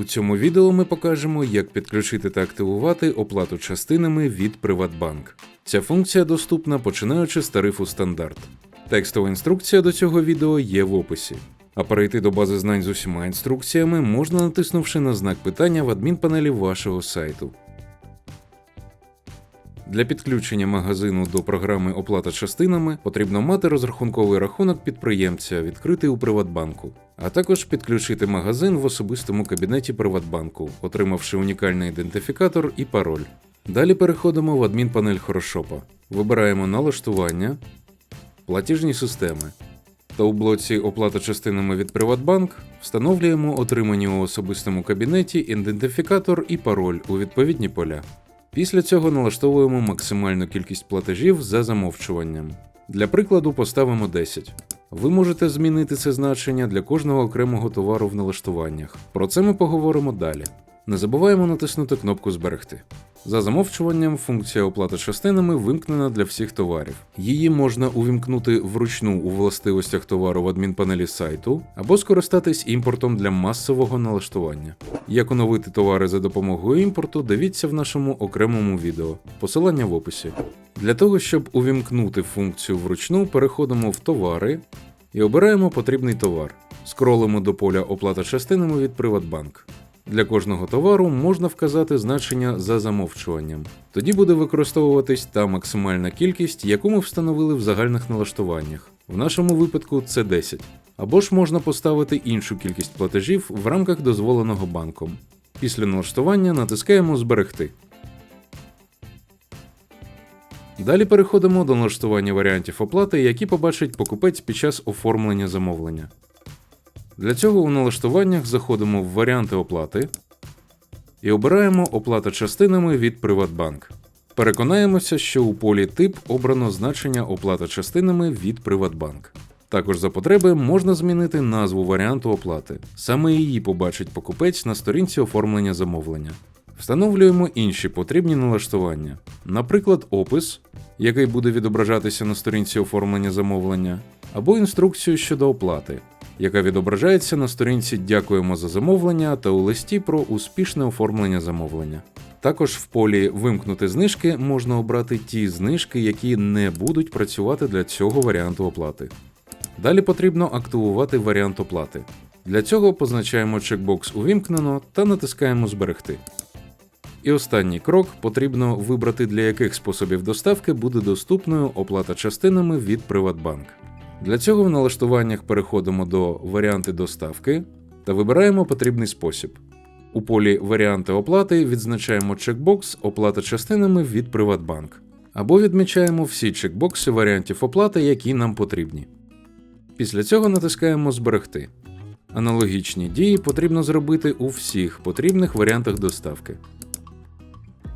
У цьому відео ми покажемо, як підключити та активувати оплату частинами від Приватбанк. Ця функція доступна починаючи з тарифу стандарт. Текстова інструкція до цього відео є в описі. А перейти до бази знань з усіма інструкціями можна натиснувши на знак питання в адмінпанелі вашого сайту. Для підключення магазину до програми оплата частинами потрібно мати розрахунковий рахунок підприємця, відкритий у Приватбанку, а також підключити магазин в особистому кабінеті Приватбанку, отримавши унікальний ідентифікатор і пароль. Далі переходимо в адмінпанель Хорошопа. Вибираємо налаштування, платіжні системи. Та у блоці Оплата частинами від Приватбанк встановлюємо отримані у особистому кабінеті ідентифікатор і пароль у відповідні поля. Після цього налаштовуємо максимальну кількість платежів за замовчуванням. Для прикладу поставимо 10. Ви можете змінити це значення для кожного окремого товару в налаштуваннях. Про це ми поговоримо далі. Не забуваємо натиснути кнопку Зберегти. За замовчуванням, функція оплати частинами вимкнена для всіх товарів. Її можна увімкнути вручну у властивостях товару в адмінпанелі сайту або скористатись імпортом для масового налаштування. Як оновити товари за допомогою імпорту, дивіться в нашому окремому відео. Посилання в описі. Для того, щоб увімкнути функцію вручну, переходимо в товари і обираємо потрібний товар. Скролимо до поля оплата частинами від Приватбанк. Для кожного товару можна вказати значення за замовчуванням. Тоді буде використовуватись та максимальна кількість, яку ми встановили в загальних налаштуваннях. В нашому випадку це 10. Або ж можна поставити іншу кількість платежів в рамках дозволеного банком. Після налаштування натискаємо Зберегти. Далі переходимо до налаштування варіантів оплати, які побачить покупець під час оформлення замовлення. Для цього у налаштуваннях заходимо в варіанти оплати і обираємо оплата частинами від Приватбанк. Переконаємося, що у полі тип обрано значення оплата частинами від Приватбанк. Також за потреби можна змінити назву варіанту оплати. Саме її побачить покупець на сторінці оформлення замовлення. Встановлюємо інші потрібні налаштування, наприклад, опис, який буде відображатися на сторінці оформлення замовлення, або інструкцію щодо оплати, яка відображається на сторінці Дякуємо за замовлення та у листі про успішне оформлення замовлення. Також в полі Вимкнути знижки можна обрати ті знижки, які не будуть працювати для цього варіанту оплати. Далі потрібно активувати варіант оплати. Для цього позначаємо чекбокс Увімкнено та натискаємо Зберегти. І останній крок потрібно вибрати, для яких способів доставки буде доступною оплата частинами від Приватбанк. Для цього в налаштуваннях переходимо до Варіанти доставки та вибираємо потрібний спосіб. У полі Варіанти оплати відзначаємо чекбокс Оплата частинами від Приватбанк або відмічаємо всі чекбокси варіантів оплати, які нам потрібні. Після цього натискаємо Зберегти. Аналогічні дії потрібно зробити у всіх потрібних варіантах доставки.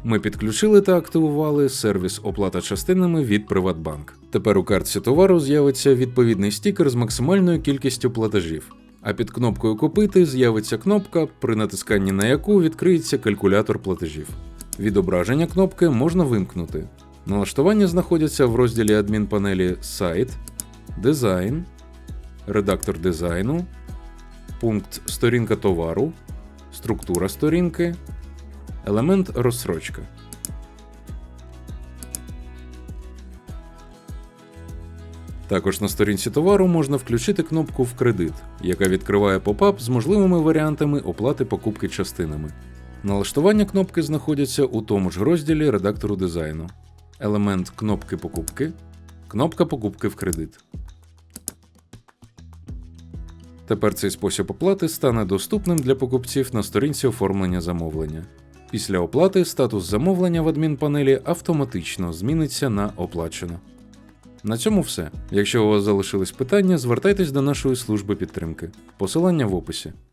Ми підключили та активували сервіс оплата частинами від Приватбанк. Тепер у картці товару з'явиться відповідний стікер з максимальною кількістю платежів. А під кнопкою Купити з'явиться кнопка, при натисканні на яку відкриється калькулятор платежів. Відображення кнопки можна вимкнути. Налаштування знаходяться в розділі адмінпанелі Сайт, Дизайн, Редактор дизайну, пункт Сторінка товару, Структура сторінки, елемент розсрочка. Також на сторінці товару можна включити кнопку в кредит, яка відкриває попап з можливими варіантами оплати покупки частинами. Налаштування кнопки знаходяться у тому ж розділі редактору дизайну. Елемент кнопки покупки, кнопка покупки в кредит. Тепер цей спосіб оплати стане доступним для покупців на сторінці оформлення замовлення. Після оплати статус замовлення в адмінпанелі автоматично зміниться на оплачено. На цьому все. Якщо у вас залишились питання, звертайтесь до нашої служби підтримки. Посилання в описі.